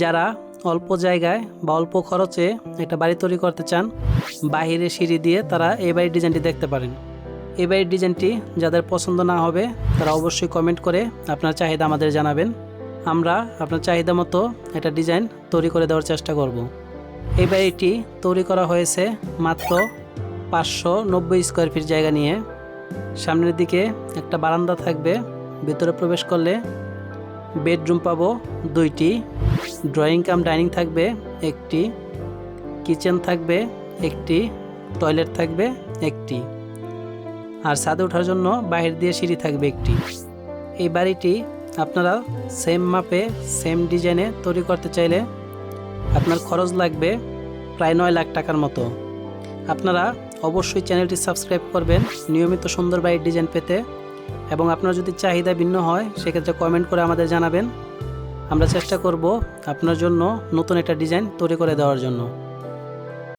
যারা অল্প জায়গায় বা অল্প খরচে একটা বাড়ি তৈরি করতে চান, বাহিরে সিঁড়ি দিয়ে তারা এই বাড়ির ডিজাইনটি দেখতে পারেন। এই বাড়ির ডিজাইনটি যাদের পছন্দ না হবে, তারা অবশ্যই কমেন্ট করে আপনার চাহিদা আমাদের জানাবেন। আমরা আপনার চাহিদা মতো একটা ডিজাইন তৈরি করে দেওয়ার চেষ্টা করব। এই বাড়িটি তৈরি করা হয়েছে মাত্র পাঁচশো নব্বই স্কোয়ার ফিট জায়গা নিয়ে। সামনের দিকে একটা বারান্দা থাকবে, ভিতরে প্রবেশ করলে বেডরুম পাবো দুইটি। ড্রয়িং কাম ডাইনিং থাকবে, একটি কিচেন থাকবে, একটি টয়লেট থাকবে, একটি। আর ছাদে ওঠার জন্য বাহির দিয়ে সিঁড়ি থাকবে একটি। এই বাড়িটি আপনারা সেম মাপে সেম ডিজাইনে তৈরি করতে চাইলে আপনার খরচ লাগবে প্রায় নয় লাখ টাকার মতো। আপনারা অবশ্যই চ্যানেলটি সাবস্ক্রাইব করবেন নিয়মিত সুন্দর বাড়ির ডিজাইন পেতে। এবং আপনার যদি চাহিদা ভিন্ন হয়, সেক্ষেত্রে কমেন্ট করে আমাদের জানাবেন। আমরা চেষ্টা করব আপনার জন্য নতুন একটা ডিজাইন তৈরি করে দেওয়ার জন্য।